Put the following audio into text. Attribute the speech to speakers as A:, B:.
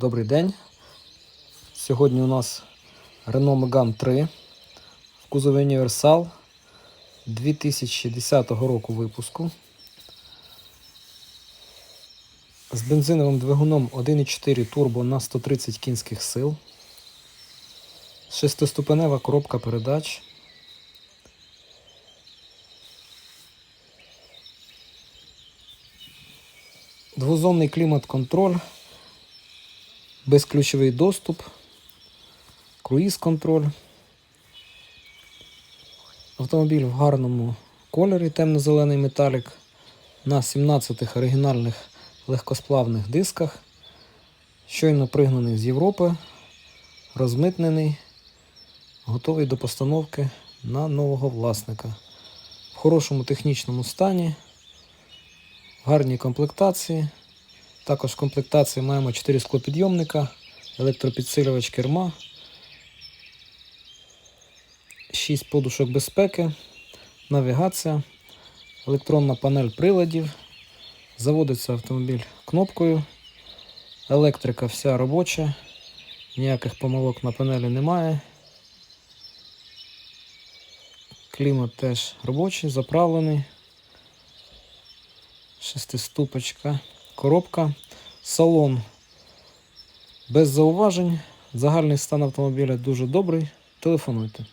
A: Добрий день. Сьогодні у нас Renault Megane 3 в кузові Універсал 2010 року випуску. З бензиновим двигуном 1,4 турбо на 130 кінських сил. Шестиступенева коробка передач. Двозонний клімат-контроль, безключовий доступ, круїз-контроль. Автомобіль в гарному кольорі, темно-зелений металік, на 17 оригінальних легкосплавних дисках. Щойно пригнаний з Європи, розмитнений, готовий до постановки на нового власника. В хорошому технічному стані, в гарній комплектації. Також в комплектації маємо 4 склопідйомника, електропідсилювач керма, 6 подушок безпеки, навігація, електронна панель приладів. Заводиться автомобіль кнопкою. Електрика вся робоча, ніяких помилок на панелі немає. Клімат теж робочий, заправлений. Шестиступочка, коробка, салон без зауважень. Загальний стан автомобіля дуже добрий. Телефонуйте.